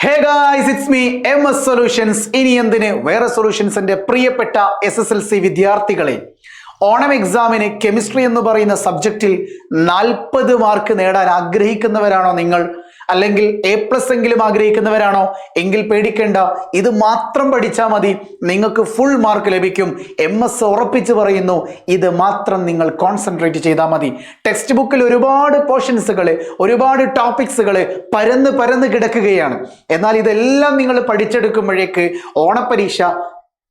Hey guys it's me M S solutions ഇനി എന്തിന്? വേറെ സൊല്യൂഷൻസിന്റെ പ്രിയപ്പെട്ട എസ് എസ് എൽ സി വിദ്യാർത്ഥികളെ. ഓണം എക്സാമിന് കെമിസ്ട്രി എന്ന് പറയുന്ന സബ്ജക്റ്റിൽ നാൽപ്പത് മാർക്ക് നേടാൻ ആഗ്രഹിക്കുന്നവരാണോ നിങ്ങൾ? അല്ലെങ്കിൽ എ പ്ലസ് എങ്കിലും ആഗ്രഹിക്കുന്നവരാണോ? എങ്കിൽ പേടിക്കേണ്ട. ഇത് മാത്രം പഠിച്ചാൽ മതി. നിങ്ങൾക്ക് ഫുൾ മാർക്ക് ലഭിക്കും. എം എസ് ഉറപ്പിച്ച് പറയുന്നു ഇത് മാത്രം നിങ്ങൾ കോൺസെൻട്രേറ്റ് ചെയ്താൽ മതി. ടെക്സ്റ്റ് ബുക്കിൽ ഒരുപാട് പോർഷൻസുകൾ ഒരുപാട് ടോപ്പിക്സുകൾ പരന്ന് പരന്ന് കിടക്കുകയാണ്. എന്നാൽ ഇതെല്ലാം നിങ്ങൾ പഠിച്ചെടുക്കുമ്പോഴേക്ക് ഓണപ്പരീക്ഷ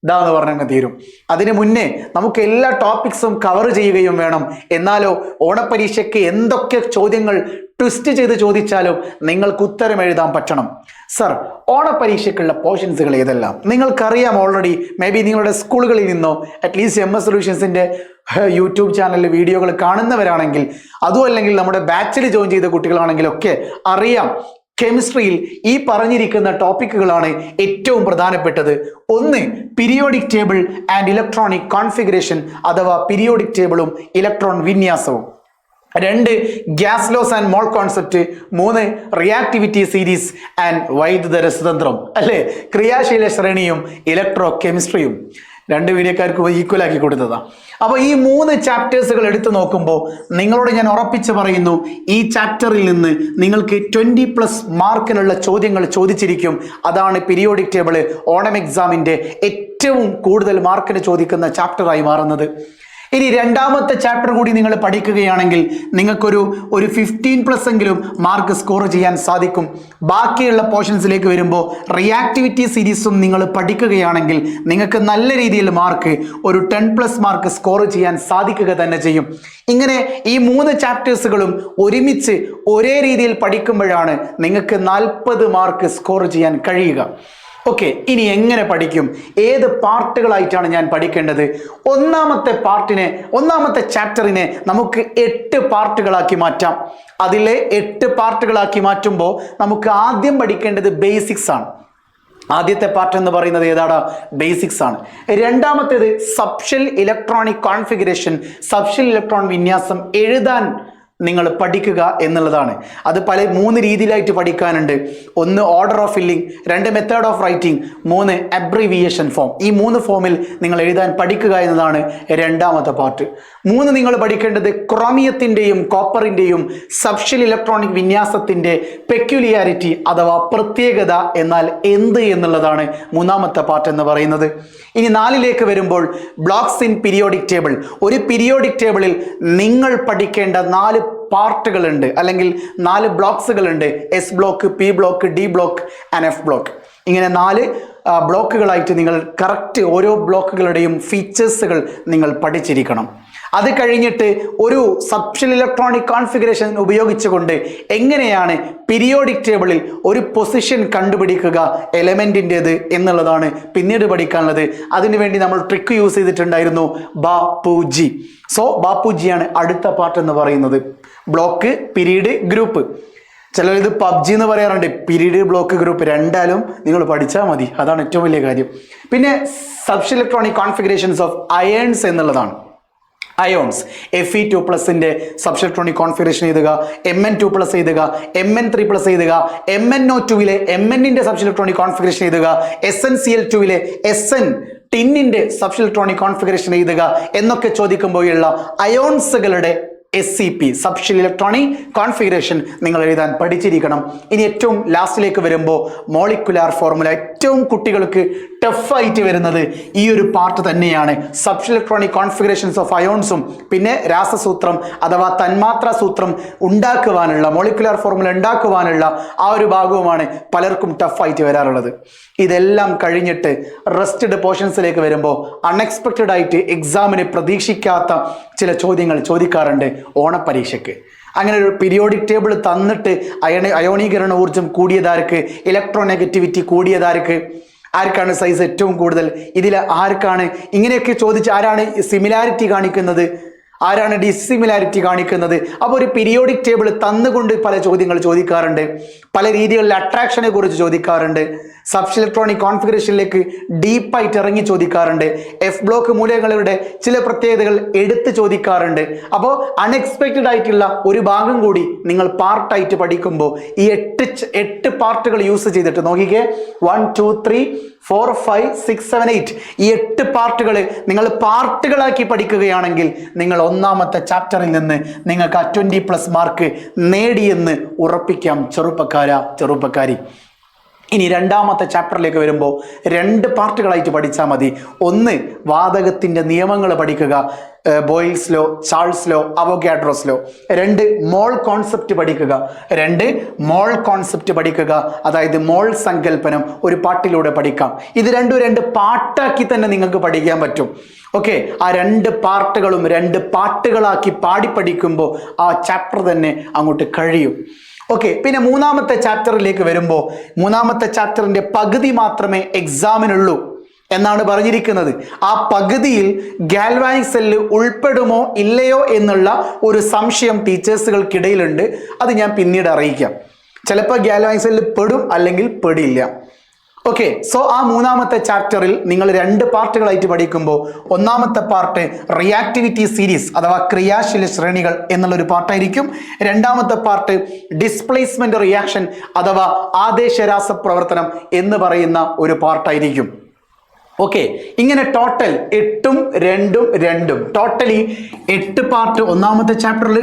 ഇതാന്ന് പറഞ്ഞങ്ങ് തീരും. അതിനു മുന്നേ നമുക്ക് എല്ലാ ടോപ്പിക്സും കവർ ചെയ്യുകയും വേണം. എന്നാലോ ഓണപ്പരീക്ഷയ്ക്ക് എന്തൊക്കെ ചോദ്യങ്ങൾ ട്വിസ്റ്റ് ചെയ്ത് ചോദിച്ചാലും നിങ്ങൾക്ക് ഉത്തരം എഴുതാൻ പറ്റണം. സർ ഓണപ്പരീക്ഷയ്ക്കുള്ള പോർഷൻസുകൾ ഏതെല്ലാം? നിങ്ങൾക്കറിയാം ഓൾറെഡി മേ ബി നിങ്ങളുടെ സ്കൂളുകളിൽ നിന്നോ അറ്റ്ലീസ്റ്റ് എം എസ് സൊല്യൂഷൻസിന്റെ യൂട്യൂബ് ചാനലിൽ വീഡിയോകൾ കാണുന്നവരാണെങ്കിൽ അതും അല്ലെങ്കിൽ നമ്മുടെ ബാച്ചിൽ ജോയിൻ ചെയ്ത കുട്ടികളാണെങ്കിലൊക്കെ അറിയാം കെമിസ്ട്രിയിൽ ഈ പറഞ്ഞിരിക്കുന്ന ടോപ്പിക്കുകളാണ് ഏറ്റവും പ്രധാനപ്പെട്ടത്. ഒന്ന് periodic table and electronic configuration അഥവാ പീരിയോഡിക് ടേബിളും ഇലക്ട്രോൺ വിന്യാസവും. രണ്ട് gas laws and mole concept. മൂന്ന് റിയാക്ടിവിറ്റി സീരീസ് ആൻഡ് വൈദ്യുത രസതന്ത്രം. അല്ലേ? ക്രിയാശീല ശ്രേണിയും ഇലക്ട്രോ കെമിസ്ട്രിയും രണ്ട് വീഡിയോക്കാർക്ക് ഈക്വൽ ആക്കി കൊടുത്തതാ. അപ്പോൾ ഈ മൂന്ന് ചാപ്റ്റേഴ്സുകൾ എടുത്തു നോക്കുമ്പോൾ നിങ്ങളോട് ഞാൻ ഉറപ്പിച്ച് പറയുന്നു ഈ ചാപ്റ്ററിൽ നിന്ന് നിങ്ങൾക്ക് ട്വന്റി പ്ലസ് മാർക്കിനുള്ള ചോദ്യങ്ങൾ ചോദിച്ചിരിക്കും. അതാണ് പീരിയോഡിക് ടേബിൾ ഓണം എക്സാമിന്റെ ഏറ്റവും കൂടുതൽ മാർക്കിന് ചോദിക്കുന്ന ചാപ്റ്ററായി മാറുന്നത്. ഇനി രണ്ടാമത്തെ ചാപ്റ്റർ കൂടി നിങ്ങൾ പഠിക്കുകയാണെങ്കിൽ നിങ്ങൾക്കൊരു ഒരു ഫിഫ്റ്റീൻ പ്ലസ് എങ്കിലും മാർക്ക് സ്കോർ ചെയ്യാൻ സാധിക്കും. ബാക്കിയുള്ള പോർഷൻസിലേക്ക് വരുമ്പോൾ റിയാക്ടിവിറ്റി സീരീസും നിങ്ങൾ പഠിക്കുകയാണെങ്കിൽ നിങ്ങൾക്ക് നല്ല രീതിയിൽ മാർക്ക് ഒരു ടെൻ പ്ലസ് മാർക്ക് സ്കോർ ചെയ്യാൻ സാധിക്കുക തന്നെ ചെയ്യും. ഇങ്ങനെ ഈ മൂന്ന് ചാപ്റ്റേഴ്സുകളും ഒരുമിച്ച് ഒരേ രീതിയിൽ പഠിക്കുമ്പോഴാണ് നിങ്ങൾക്ക് നാൽപ്പത് മാർക്ക് സ്കോർ ചെയ്യാൻ കഴിയുക. ഓക്കെ ഇനി എങ്ങനെ പഠിക്കും? ഏത് പാർട്ടുകളായിട്ടാണ് ഞാൻ പഠിക്കേണ്ടത്? ഒന്നാമത്തെ പാർട്ടിനെ ഒന്നാമത്തെ ചാപ്റ്ററിനെ നമുക്ക് എട്ട് പാർട്ടുകളാക്കി മാറ്റാം. അതിലെ എട്ട് പാർട്ടുകളാക്കി മാറ്റുമ്പോൾ നമുക്ക് ആദ്യം പഠിക്കേണ്ടത് ബേസിക്സ് ആണ്. ആദ്യത്തെ പാർട്ട് എന്ന് പറയുന്നത് ഏതാടാ? ബേസിക്സ് ആണ്. രണ്ടാമത്തേത് subshell electronic configuration subshell electron വിന്യാസം എഴുതാൻ നിങ്ങൾ പഠിക്കുക എന്നുള്ളതാണ്. അത് പല മൂന്ന് രീതിയിലായിട്ട് പഠിക്കാനുണ്ട്. ഒന്ന് ഓർഡർ ഓഫ് ഫില്ലിംഗ് രണ്ട് മെത്തേഡ് ഓഫ് റൈറ്റിംഗ് മൂന്ന് അബ്രിവിയേഷൻ ഫോം ഈ മൂന്ന് ഫോമിൽ നിങ്ങൾ എഴുതാൻ പഠിക്കുക എന്നതാണ് രണ്ടാമത്തെ പാർട്ട് മൂന്ന് നിങ്ങൾ പഠിക്കേണ്ടത് ക്രോമിയത്തിന്റെയും കോപ്പറിന്റെയും സബ്ഷൽ ഇലക്ട്രോണിക് വിന്യാസത്തിന്റെ പെക്യുലിയാരിറ്റി അഥവാ പ്രത്യേകത എന്നാൽ എന്ത് എന്നുള്ളതാണ് മൂന്നാമത്തെ പാർട്ട് എന്ന് പറയുന്നത്. ഇനി നാലിലേക്ക് വരുമ്പോൾ ബ്ലോക്സ് ഇൻ പീരിയോഡിക് ടേബിൾ ഒരു പീരിയോഡിക് ടേബിളിൽ നിങ്ങൾ പഠിക്കേണ്ട നാല് പാർട്ടുകളുണ്ട് അല്ലെങ്കിൽ നാല് ബ്ലോക്സുകൾ ഉണ്ട് S block P block D block and F block ഇങ്ങനെ നാല് ബ്ലോക്കുകളായിട്ട് നിങ്ങൾ കറക്റ്റ് ഓരോ ബ്ലോക്കുകളുടെയും ഫീച്ചേഴ്സുകൾ നിങ്ങൾ പഠിച്ചിരിക്കണം. അത് കഴിഞ്ഞിട്ട് ഒരു സബ്ഷൽ ഇലക്ട്രോണിക് കോൺഫിഗറേഷൻ ഉപയോഗിച്ചുകൊണ്ട് എങ്ങനെയാണ് പീരിയോഡിക് ടേബിളിൽ ഒരു പൊസിഷൻ കണ്ടുപിടിക്കുക എലമെന്റിന്റേത് എന്നുള്ളതാണ് പിന്നീട് പഠിക്കാനുള്ളത്. അതിനുവേണ്ടി നമ്മൾ ട്രിക്ക് യൂസ് ചെയ്തിട്ടുണ്ടായിരുന്നു ബാപ്പുജി. സോ ബാപ്പുജിയാണ് അടുത്ത പാർട്ട് എന്ന് പറയുന്നത്. ബ്ലോക്ക് പിരീഡ് ഗ്രൂപ്പ് ചിലർ ഇത് പബ്ജി എന്ന് പറയാറുണ്ട്. പീരീഡ് ബ്ലോക്ക് ഗ്രൂപ്പ് രണ്ടാലും നിങ്ങൾ പഠിച്ചാൽ മതി. അതാണ് ഏറ്റവും വലിയ കാര്യം. പിന്നെ subshell electronic configurations of ions എന്നുള്ളതാണ്. അയോൺസ് എഫ് ഇ ടു പ്ലസിന്റെ സബ്ഷെക്ട്രോണിക് കോൺഫിഗറേഷൻ എഴുതുക. എം എൻ ടു പ്ലസ് എഴുതുക. എം എൻ ത്രീ പ്ലസ് എഴുതുക. എം എൻ ഒ ടുവിലെ എം എന്നിന്റെ സബ്ഷ ഇലക്ട്രോണിക് കോൺഫിഗറേഷൻ എഴുതുക എസ് എൻ സി എൽ ടുവിലെ എസ് എൻ ടിന്നിന്റെ സബ്ഷ ഇലക്ട്രോണിക് കോൺഫിഗറേഷൻ എഴുതുക. എന്നൊക്കെ ചോദിക്കുമ്പോഴുള്ള അയോൺസുകളുടെ S C P subshell electronic configuration നിങ്ങൾ എഴുതാൻ പഠിച്ചിരിക്കണം. ഇനി ഏറ്റവും ലാസ്റ്റിലേക്ക് വരുമ്പോൾ മോളിക്കുലാർ ഫോർമുല ഏറ്റവും കുട്ടികൾക്ക് ടഫായിട്ട് വരുന്നത് ഈ ഒരു പാർട്ട് തന്നെയാണ്. സബ് ഇലക്ട്രോണിക് കോൺഫിഗറേഷൻസ് ഓഫ് അയോൺസും പിന്നെ രാസസൂത്രം അഥവാ തന്മാത്രാ സൂത്രം ഉണ്ടാക്കുവാനുള്ള മോളിക്കുലർ ഫോർമുല ഉണ്ടാക്കുവാനുള്ള ആ ഒരു ഭാഗവുമാണ് പലർക്കും ടഫായിട്ട് വരാറുള്ളത്. ഇതെല്ലാം കഴിഞ്ഞിട്ട് റെസ്റ്റഡ് പോർഷൻസിലേക്ക് വരുമ്പോൾ അൺഎക്സ്പെക്റ്റഡ് ആയിട്ട് എക്സാമിന് പ്രതീക്ഷിക്കാത്ത ചില ചോദ്യങ്ങൾ ചോദിക്കാറുണ്ട് ഓണപരീക്ഷയ്ക്ക് അങ്ങനെ ഒരു പീരിയോഡിക് ടേബിൾ തന്നിട്ട് അയണ അയോണീകരണ ഊർജം കൂടിയതാർക്ക് ഇലക്ട്രോ നെഗറ്റിവിറ്റി കൂടിയതാർക്ക് ആർക്കാണ് സൈസ് ഏറ്റവും കൂടുതൽ? ഇതിൽ ആർക്കാണ്? ഇങ്ങനെയൊക്കെ ചോദിച്ച് ആരാണ് സിമിലാരിറ്റി കാണിക്കുന്നത്? ആരാണ് ഡിസിമിലാരിറ്റി കാണിക്കുന്നത്? അപ്പോൾ ഒരു പീരിയോഡിക് ടേബിൾ തന്നുകൊണ്ട് പല ചോദ്യങ്ങൾ ചോദിക്കാറുണ്ട്. പല രീതികളിൽ അട്രാക്ഷനെ കുറിച്ച് ചോദിക്കാറുണ്ട്. സബ്സ് ഇലക്ട്രോണിക് കോൺഫിഗറേഷനിലേക്ക് ഡീപ്പായിട്ട് ഇറങ്ങി ചോദിക്കാറുണ്ട്. എഫ് ബ്ലോക്ക് മൂലകങ്ങളുടെ ചില പ്രത്യേകതകൾ എടുത്ത് ചോദിക്കാറുണ്ട്. അപ്പോൾ അൺഎക്സ്പെക്റ്റഡ് ആയിട്ടുള്ള ഒരു ഭാഗം കൂടി നിങ്ങൾ പാർട്ടായിട്ട് പഠിക്കുമ്പോൾ ഈ എട്ട് എട്ട് പാർട്ടുകൾ യൂസ് ചെയ്തിട്ട് നോക്കിക്കേ. One two three four five six seven eight ഈ എട്ട് പാർട്ടുകൾ നിങ്ങൾ പാർട്ടുകളാക്കി പഠിക്കുകയാണെങ്കിൽ നിങ്ങൾ ഒന്നാമത്തെ ചാപ്റ്ററിൽ നിന്ന് നിങ്ങൾക്ക് ആ ട്വന്റി പ്ലസ് മാർക്ക് നേടിയെന്ന് ഉറപ്പിക്കാം ചെറുപ്പക്കാര ചെറുപ്പക്കാരി. ഇനി രണ്ടാമത്തെ ചാപ്റ്ററിലേക്ക് വരുമ്പോൾ രണ്ട് പാർട്ടുകളായിട്ട് പഠിച്ചാൽ മതി. ഒന്ന് വാതകത്തിന്റെ നിയമങ്ങൾ പഠിക്കുക Boyle's law Charles law Avogadro's law രണ്ട് മോൾ കോൺസെപ്റ്റ് പഠിക്കുക. രണ്ട് മോൾ കോൺസെപ്റ്റ് പഠിക്കുക. അതായത് മോൾ സങ്കല്പനം ഒരു പാട്ടിലൂടെ പഠിക്കാം. ഇത് രണ്ടും രണ്ട് പാട്ടാക്കി തന്നെ നിങ്ങൾക്ക് പഠിക്കാൻ പറ്റും. ഓക്കെ? ആ രണ്ട് പാർട്ടുകളും രണ്ട് പാട്ടുകളാക്കി പാടി പഠിക്കുമ്പോൾ ആ ചാപ്റ്റർ തന്നെ അങ്ങോട്ട് കഴിയും. ഓക്കെ? പിന്നെ മൂന്നാമത്തെ ചാപ്റ്ററിലേക്ക് വരുമ്പോൾ മൂന്നാമത്തെ ചാപ്റ്ററിന്റെ പകുതി മാത്രമേ എക്സാമിനുള്ളൂ. എന്നാണ് പറഞ്ഞിരിക്കുന്നത്. ആ പകുതിയിൽ ഗാൽവാനിക് സെല്ല് ഉൾപ്പെടുമോ ഇല്ലയോ എന്നുള്ള ഒരു സംശയം ടീച്ചേഴ്സുകൾക്കിടയിലുണ്ട്. അത് ഞാൻ പിന്നീട് അറിയിക്കാം. ചിലപ്പോൾ ഗാൽവാനിക് സെല്ല് പെടും അല്ലെങ്കിൽ പെടില്ല. ഓക്കെ സോ ആ മൂന്നാമത്തെ ചാപ്റ്ററിൽ നിങ്ങൾ രണ്ട് പാർട്ടുകളായിട്ട് പഠിക്കുമ്പോൾ ഒന്നാമത്തെ പാർട്ട് റിയാക്ടിവിറ്റി സീരീസ് അഥവാ ക്രിയാശീല ശ്രേണികൾ എന്നുള്ളൊരു പാർട്ടായിരിക്കും രണ്ടാമത്തെ പാർട്ട് ഡിസ്പ്ലേസ്മെന്റ് റിയാക്ഷൻ അഥവാ ആദേശരാസ പ്രവർത്തനം എന്ന് പറയുന്ന ഒരു പാർട്ടായിരിക്കും ഓക്കെ ഇങ്ങനെ ടോട്ടൽ എട്ടും രണ്ടും രണ്ടും. ടോട്ടലി എട്ട് പാർട്ട് ഒന്നാമത്തെ ചാപ്റ്ററിൽ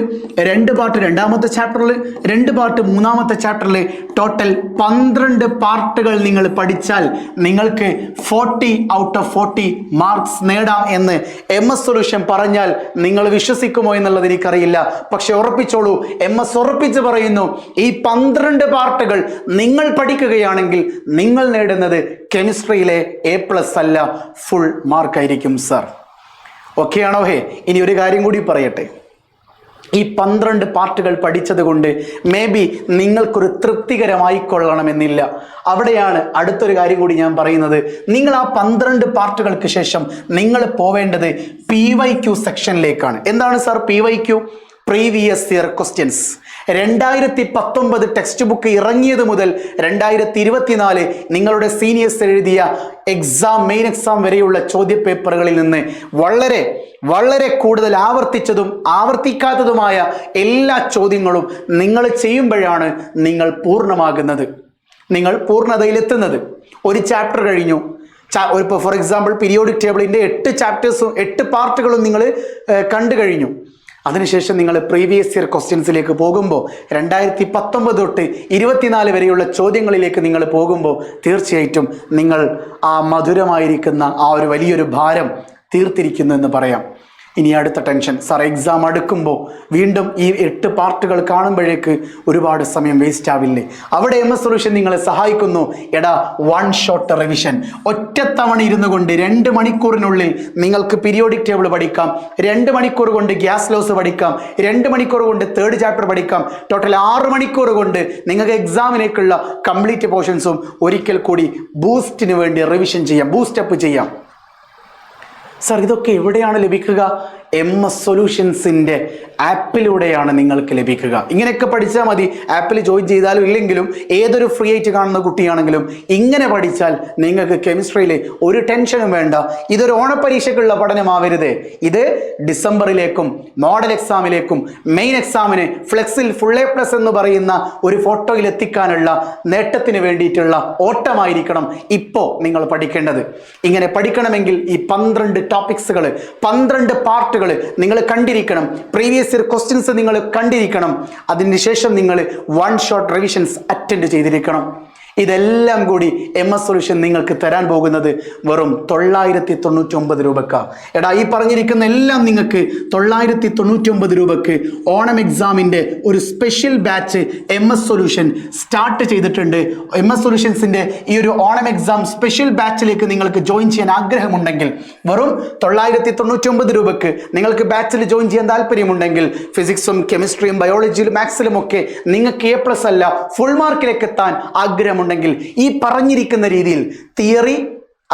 രണ്ട് പാർട്ട് രണ്ടാമത്തെ ചാപ്റ്ററിൽ രണ്ട് പാർട്ട് മൂന്നാമത്തെ ചാപ്റ്ററിൽ ടോട്ടൽ പന്ത്രണ്ട് പാർട്ടുകൾ നിങ്ങൾ പഠിച്ചാൽ നിങ്ങൾക്ക് forty out of forty marks നേടാം എന്ന് എം എസ് സൊല്യൂഷൻ പറഞ്ഞാൽ നിങ്ങൾ വിശ്വസിക്കുമോ എന്നുള്ളത് എനിക്കറിയില്ല. പക്ഷെ ഉറപ്പിച്ചോളൂ എം എസ് ഉറപ്പിച്ച് പറയുന്നു ഈ പന്ത്രണ്ട് പാർട്ടുകൾ നിങ്ങൾ പഠിക്കുകയാണെങ്കിൽ നിങ്ങൾ നേടുന്നത് കെമിസ്ട്രിയിലെ എ പ്ലസ് അല്ല ഫുൾ മാർക്കായിരിക്കും സർ ഓക്കെ ആണോ ഹേ? ഇനി ഒരു കാര്യം കൂടി പറയട്ടെ. ഈ പന്ത്രണ്ട് പാർട്ടുകൾ പഠിച്ചത് കൊണ്ട് മേ ബി നിങ്ങൾക്കൊരു തൃപ്തികരമായി കൊള്ളണമെന്നില്ല. അവിടെയാണ് അടുത്തൊരു കാര്യം കൂടി ഞാൻ പറയുന്നത്. നിങ്ങൾ ആ പന്ത്രണ്ട് പാർട്ടുകൾക്ക് ശേഷം നിങ്ങൾ പോവേണ്ടത് പി വൈ ക്യു സെക്ഷനിലേക്കാണ് എന്താണ് sir P Y Q previous year questions രണ്ടായിരത്തി പത്തൊമ്പത് ടെക്സ്റ്റ് ബുക്ക് ഇറങ്ങിയത് മുതൽ രണ്ടായിരത്തി ഇരുപത്തിനാല് നിങ്ങളുടെ സീനിയേഴ്സ് എഴുതിയ എക്സാം മെയിൻ എക്സാം വരെയുള്ള ചോദ്യപേപ്പറുകളിൽ നിന്ന് വളരെ വളരെ കൂടുതൽ ആവർത്തിച്ചതും ആവർത്തിക്കാത്തതുമായ എല്ലാ ചോദ്യങ്ങളും നിങ്ങൾ ചെയ്യുമ്പോഴാണ് നിങ്ങൾ പൂർണമാകുന്നത്. നിങ്ങൾ പൂർണതയിലെത്തുന്നത്. ഒരു ചാപ്റ്റർ കഴിഞ്ഞു. ഒരു ഇപ്പോൾ ഫോർ എക്സാമ്പിൾ പീരിയോഡിക് ടേബിളിന്റെ എട്ട് ചാപ്റ്റേഴ്സും എട്ട് പാർട്ടുകളും നിങ്ങൾ കണ്ടു കഴിഞ്ഞു. അതിനുശേഷം നിങ്ങൾ പ്രീവിയസ് ഇയർ ക്വസ്റ്റ്യൻസിലേക്ക് പോകുമ്പോൾ രണ്ടായിരത്തി പത്തൊമ്പത് തൊട്ട് ഇരുപത്തിനാല് വരെയുള്ള ചോദ്യങ്ങളിലേക്ക് നിങ്ങൾ പോകുമ്പോൾ തീർച്ചയായിട്ടും നിങ്ങൾ ആ മധുരമായിരിക്കുന്ന ആ ഒരു വലിയൊരു ഭാരം തീർത്തിരിക്കുന്നു എന്ന് പറയാം. ഇനി അടുത്ത ടെൻഷൻ സാർ എക്സാം അടുക്കുമ്പോൾ വീണ്ടും ഈ എട്ട് പാർട്ടുകൾ കാണുമ്പോഴേക്ക് ഒരുപാട് സമയം വേസ്റ്റ് ആവില്ലേ? അവിടെ എം എസ് സൊല്യൂഷൻ നിങ്ങളെ സഹായിക്കുന്നു. എടാ വൺ ഷോട്ട് റിവിഷൻ ഒറ്റത്തവണ ഇരുന്നു കൊണ്ട് രണ്ട് മണിക്കൂറിനുള്ളിൽ നിങ്ങൾക്ക് പീരിയോഡിക് ടേബിൾ പഠിക്കാം. രണ്ട് മണിക്കൂർ കൊണ്ട് ഗ്യാസ് ലോസ് പഠിക്കാം. രണ്ട് മണിക്കൂർ കൊണ്ട് തേർഡ് ചാപ്റ്റർ പഠിക്കാം. ടോട്ടൽ ആറ് മണിക്കൂർ കൊണ്ട് നിങ്ങൾക്ക് എക്സാമിലേക്കുള്ള കംപ്ലീറ്റ് പോർഷൻസും ഒരിക്കൽ കൂടി ബൂസ്റ്റിന് വേണ്ടി റിവിഷൻ ചെയ്യാം. ബൂസ്റ്റപ്പ് ചെയ്യാം. സർ ഇതൊക്കെ എവിടെയാണ് ലഭിക്കുക? എം എസ് സൊല്യൂഷൻസിന്റെ ആപ്പിലൂടെയാണ് നിങ്ങൾക്ക് ലഭിക്കുക. ഇങ്ങനെയൊക്കെ പഠിച്ചാൽ മതി. ആപ്പിൽ ജോയിൻ ചെയ്താലും ഇല്ലെങ്കിലും ഏതൊരു ഫ്രീ ആയിട്ട് കാണുന്ന കുട്ടിയാണെങ്കിലും ഇങ്ങനെ പഠിച്ചാൽ നിങ്ങൾക്ക് കെമിസ്ട്രിയിൽ ഒരു ടെൻഷനും വേണ്ട. ഇതൊരു ഓണപ്പരീക്ഷയ്ക്കുള്ള പഠനമാവരുത്. ഇത് ഡിസംബറിലേക്കും മോഡൽ എക്സാമിലേക്കും മെയിൻ എക്സാമിന് ഫ്ലെക്സിൽ ഫുൾ എ പ്ലസ് എന്ന് പറയുന്ന ഒരു ഫോട്ടോയിൽ എത്തിക്കാനുള്ള നേട്ടത്തിന് വേണ്ടിയിട്ടുള്ള ഓട്ടമായിരിക്കണം ഇപ്പോൾ നിങ്ങൾ പഠിക്കേണ്ടത്. ഇങ്ങനെ പഠിക്കണമെങ്കിൽ ഈ പന്ത്രണ്ട് ടോപ്പിക്സുകൾ പന്ത്രണ്ട് പാർട്ടുകൾ നിങ്ങൾ കണ്ടിരിക്കണം. പ്രീവിയസ് ഇയർ ക്വസ്റ്റ്യൻസ് നിങ്ങൾ കണ്ടിരിക്കണം. അതിനുശേഷം നിങ്ങൾ വൺ ഷോട്ട് റിവിഷൻസ് അറ്റൻഡ് ചെയ്തിരിക്കണം. ഇതെല്ലാം കൂടി എം എസ് സൊല്യൂഷൻ നിങ്ങൾക്ക് തരാൻ പോകുന്നത് വെറും തൊള്ളായിരത്തി തൊണ്ണൂറ്റി ഒമ്പത് രൂപക്ക. എടാ ഈ പറഞ്ഞിരിക്കുന്ന എല്ലാം നിങ്ങൾക്ക് തൊള്ളായിരത്തി തൊണ്ണൂറ്റി ഒമ്പത് രൂപക്ക് ഓണം എക്സാമിന്റെ ഒരു special batch M S solution start ചെയ്തിട്ടുണ്ട്. എം എസ് സൊല്യൂഷൻസിന്റെ ഈ ഒരു ഓണം എക്സാം സ്പെഷ്യൽ ബാച്ചിലേക്ക് നിങ്ങൾക്ക് ജോയിൻ ചെയ്യാൻ ആഗ്രഹമുണ്ടെങ്കിൽ വെറും തൊള്ളായിരത്തി തൊണ്ണൂറ്റി ഒമ്പത് രൂപക്ക് നിങ്ങൾക്ക് ബാച്ചിൽ ജോയിൻ ചെയ്യാൻ താല്പര്യമുണ്ടെങ്കിൽ ഫിസിക്സും കെമിസ്ട്രിയും ബയോളജിയിലും മാത്സിലും ഒക്കെ നിങ്ങൾക്ക് എ പ്ലസ് അല്ല ഫുൾ മാർക്കിലേക്ക് എത്താൻ ആഗ്രഹമുണ്ടെങ്കിൽ ഈ പറഞ്ഞിരിക്കുന്ന രീതിയിൽ തിയറി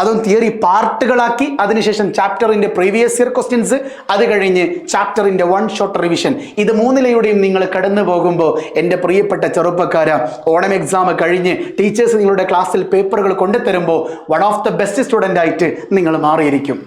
അതും തിയറി പാർട്ടുകളാക്കി അതിനുശേഷം ചാപ്റ്ററിന്റെ പ്രീവിയസ് ഇയർ ക്വസ്റ്റ്യൻസ് അത് കഴിഞ്ഞ് ചാപ്റ്ററിന്റെ വൺ ഷോട്ട് റിവിഷൻ. ഇത് മൂന്നിലൂടെയും നിങ്ങൾ കടന്നു പോകുമ്പോൾ എന്റെ പ്രിയപ്പെട്ട ചെറുപ്പക്കാര ഓണം എക്സാം കഴിഞ്ഞ് ടീച്ചേഴ്സ് നിങ്ങളുടെ ക്ലാസ്സിൽ പേപ്പറുകൾ കൊണ്ടുതരുമ്പോൾ one of the best student ആയിട്ട് നിങ്ങൾ മാറിയിരിക്കും.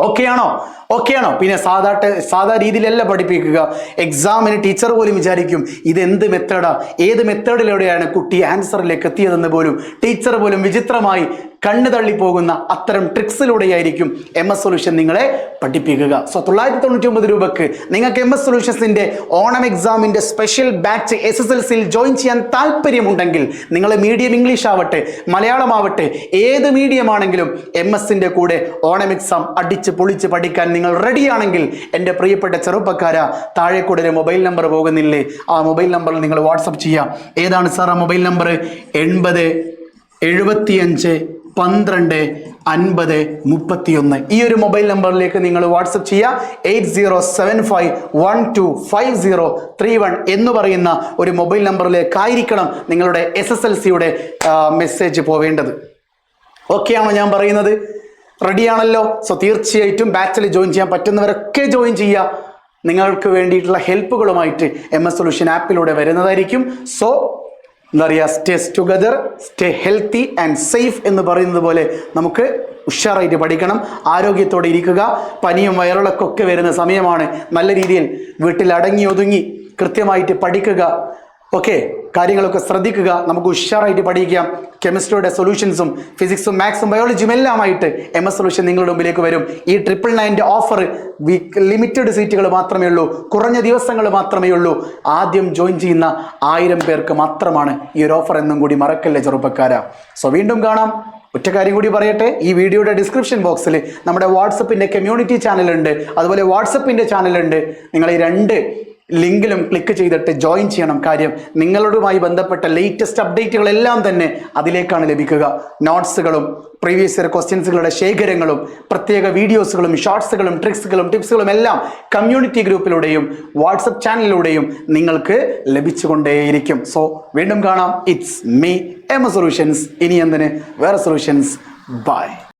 ഓക്കെ ആണോ? ഓക്കെ ആണോ? പിന്നെ സാധാ സാധാ രീതിയിലല്ല പഠിപ്പിക്കുക. എക്സാമിന് ടീച്ചർ പോലും വിചാരിക്കും ഇത് എന്ത് മെത്തേഡാ ഏത് മെത്തേഡിലൂടെയാണ് കുട്ടി ആൻസറിലേക്ക് എത്തിയതെന്ന് പോലും? ടീച്ചർ പോലും വിചിത്രമായി കണ്ണു തള്ളി പോകുന്ന അത്തരം ട്രിക്സിലൂടെയായിരിക്കും എം എസ് സൊല്യൂഷൻ നിങ്ങളെ പഠിപ്പിക്കുക. സോ തൊള്ളായിരത്തി തൊണ്ണൂറ്റി ഒമ്പത് രൂപക്ക് നിങ്ങൾക്ക് എം എസ് സൊല്യൂഷൻസിന്റെ ഓണം എക്സാമിന്റെ special batch S S L സിയിൽ ജോയിൻ ചെയ്യാൻ താല്പര്യമുണ്ടെങ്കിൽ നിങ്ങൾ മീഡിയം ഇംഗ്ലീഷ് ആവട്ടെ മലയാളം ആവട്ടെ ഏത് മീഡിയം ആണെങ്കിലും എം എസിന്റെ കൂടെ ഓണം എക്സാം അടിച്ച് പൊളിച്ച് പഠിക്കാൻ നിങ്ങൾ റെഡിയാണെങ്കിൽ എന്റെ പ്രിയപ്പെട്ട ചെറുപ്പക്കാര താഴെ കൂടെ ഒരു മൊബൈൽ നമ്പർ പോകുന്നില്ലേ ആ മൊബൈൽ നമ്പറിൽ നിങ്ങൾ വാട്സപ്പ് ചെയ്യാം. ഏതാണ് സാർ ആ മൊബൈൽ നമ്പർ എൺപത് എഴുപത്തിയഞ്ച് പന്ത്രണ്ട് അൻപത് മുപ്പത്തിയൊന്ന്. ഈ ഒരു മൊബൈൽ നമ്പറിലേക്ക് നിങ്ങൾ വാട്സപ്പ് ചെയ്യുക eight zero seven five one two five zero three one എന്ന് പറയുന്ന ഒരു മൊബൈൽ നമ്പറിലേക്കായിരിക്കണം നിങ്ങളുടെ എസ് എസ് എൽ സിയുടെ മെസ്സേജ് പോവേണ്ടത്. ഓക്കെ ആണോ ഞാൻ പറയുന്നത്? റെഡിയാണല്ലോ സോ തീർച്ചയായിട്ടും ബാച്ചിൽ ജോയിൻ ചെയ്യാൻ പറ്റുന്നവരൊക്കെ ജോയിൻ ചെയ്യുക നിങ്ങൾക്ക് വേണ്ടിയിട്ടുള്ള ഹെൽപ്പുകളുമായിട്ട് എം എസ് സൊല്യൂഷൻ ആപ്പിലൂടെ വരുന്നതായിരിക്കും. സോ എന്താ പറയുക stay together stay healthy and safe എന്ന് പറയുന്നത് പോലെ നമുക്ക് ഉഷാറായിട്ട് പഠിക്കണം ആരോഗ്യത്തോടെ ഇരിക്കുക പനിയും വയറിളക്കൊക്കെ വരുന്ന സമയമാണ് നല്ല രീതിയിൽ വീട്ടിൽ അടങ്ങി ഒതുങ്ങി കൃത്യമായിട്ട് പഠിക്കുക ഓക്കെ കാര്യങ്ങളൊക്കെ ശ്രദ്ധിക്കുക. നമുക്ക് ഉഷാറായിട്ട് പഠിക്കാം. കെമിസ്ട്രിയുടെ സൊല്യൂഷൻസും ഫിസിക്സും മാത്സും ബയോളജിയും എല്ലാമായിട്ട് എം എസ് സൊല്യൂഷൻ നിങ്ങളുടെ മുമ്പിലേക്ക് വരും. ഈ ട്രിപ്പിൾ നയന്റെ ഓഫർ വീക്ക് ലിമിറ്റഡ് സീറ്റുകൾ മാത്രമേ ഉള്ളൂ. കുറഞ്ഞ ദിവസങ്ങൾ മാത്രമേ ഉള്ളൂ. ആദ്യം ജോയിൻ ചെയ്യുന്ന ആയിരം പേർക്ക് മാത്രമാണ് ഈ ഒരു ഓഫർ എന്നും കൂടി മറക്കല്ലേ ചെറുപ്പക്കാരാ. സോ വീണ്ടും കാണാം. ഒറ്റ കാര്യം കൂടി പറയട്ടെ. ഈ വീഡിയോയുടെ ഡിസ്ക്രിപ്ഷൻ ബോക്സിൽ നമ്മുടെ വാട്സപ്പിന്റെ കമ്മ്യൂണിറ്റി ചാനലുണ്ട് അതുപോലെ വാട്സപ്പിന്റെ ചാനലുണ്ട് നിങ്ങൾ ഈ രണ്ട് ലിങ്കിലും ക്ലിക്ക് ചെയ്തിട്ട് ജോയിൻ ചെയ്യണം. കാര്യം നിങ്ങളുമായി ബന്ധപ്പെട്ട ലേറ്റസ്റ്റ് അപ്ഡേറ്റുകളെല്ലാം തന്നെ അതിലേക്കാണ് ലഭിക്കുക. നോട്ട്സുകളും പ്രീവിയസ് ഇയർ ക്വസ്റ്റ്യൻസുകളുടെ ശേഖരങ്ങളും പ്രത്യേക വീഡിയോസുകളും ഷോർട്സുകളും ട്രിക്സുകളും ടിപ്സുകളും എല്ലാം കമ്മ്യൂണിറ്റി ഗ്രൂപ്പിലൂടെയും വാട്സപ്പ് ചാനലിലൂടെയും നിങ്ങൾക്ക് ലഭിച്ചുകൊണ്ടേയിരിക്കും. സോ വീണ്ടും കാണാം. ഇറ്റ്സ് മീ എം സൊല്യൂഷൻസ് ഇനി എന്തിന്? വേറെ സൊല്യൂഷൻസ് ബൈ